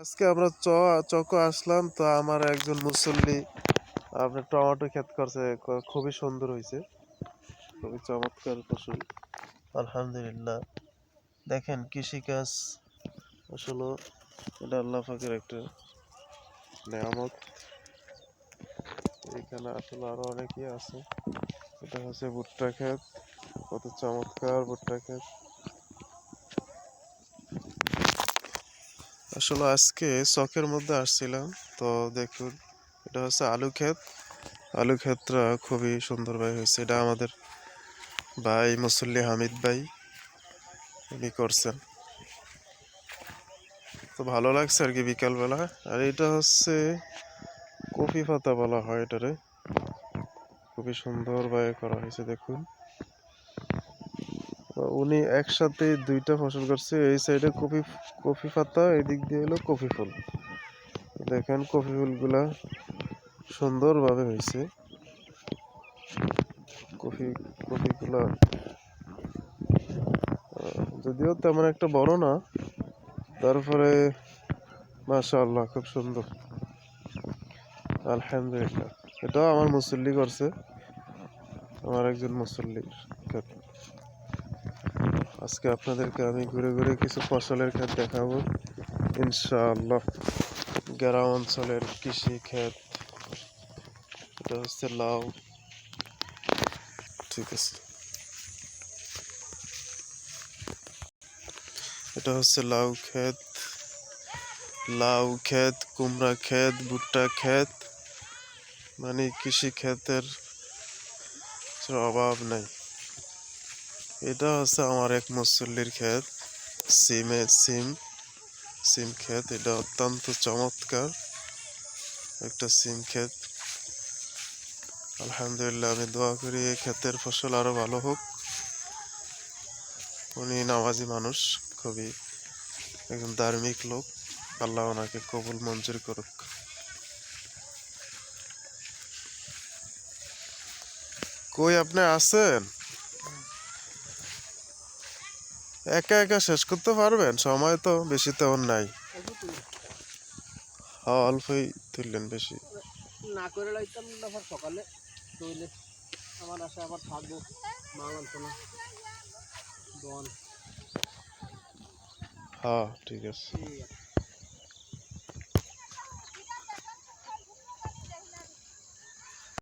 আজকে আমরা চ, চকো আসলাম, তো আমার একজন মুসল্লি আপনার টমেটো ক্ষেত করছে খুবই সুন্দর হয়েছে খুবই চমৎকার ফসল, আলহামদুলিল্লাহ। দেখেন কৃষিকাজ আসলে এটা আল্লাহ পাকের একটা নেয়ামত। এখানে আসলে আরও অনেকেই আছে। এটা হচ্ছে ভুট্টা ক্ষেত, কত চমৎকার ভুট্টা ক্ষেত। আসলে আজকে চকের মধ্যে আসছিলাম। তো দেখুন, এটা হচ্ছে আলু ক্ষেত। আলু ক্ষেতটা খুবই সুন্দরভাবে হয়েছে। এটা আমাদের ভাই মুসল্লি হামিদ ভাই, উনি করছেন। তো ভালো লাগছে আর কি বিকালবেলা। আর এটা হচ্ছে কফি পাতা বলা হয় এটারে। খুবই সুন্দরভাবে করা হয়েছে, দেখুন। উনি একসাথে দুইটা ফসল করছে। এই সাইডে কফি কফি পাতা, এদিক দিয়ে হলো কফি ফুল। দেখেন কফি ফুলগুলা সুন্দরভাবে হয়েছে। কফি কফিগুলা যদিও তেমন একটা বড় না, তারপরে মাশাআল্লাহ খুব সুন্দর। আলহামদুলিল্লাহ। এটাও আমার মুসল্লি করছে। আমার একজন মুসল্লির ক্ষেত আজকে আপনাদেরকে আমি ঘুরে ঘুরে কিছু ফসলের ক্ষেত দেখাবো। ইনশাআল্লাহ। গ্রাম অঞ্চলের কৃষি ক্ষেত। এটা হচ্ছে লাউ। ঠিক আছে। এটা হচ্ছে লাউ ক্ষেত। লাউ ক্ষেত, কুমড়া ক্ষেত, ভুট্টা ক্ষেত। মানে কৃষি ক্ষেতের কোনো অভাব নাই। এটা হচ্ছে আমার এক মুসল্লির ক্ষেত। সিমে, সিম সিম ক্ষেত। এটা অত্যন্ত চমৎকার একটা সিম ক্ষেত। আলহামদুলিল্লাহ, আমি দোয়া করি এই ক্ষেতের ফসল আরও ভালো হোক। উনি নামাজি মানুষ, খুবই একজন ধার্মিক লোক। আল্লাহ ওনাকে কবুল, মঞ্জুর করুক। কই আপনি আছেন? একা একা শেষ করতে পারবেন? সময় তো বেশি তেমন নাই। হ্যাঁ অল্পই তুললেন বেশি। না করে লাইতাম আবার সকালে। তৈলে আমার আশা আবার থাকব। মা না। দোয়ান হ্যাঁ ঠিক আছে।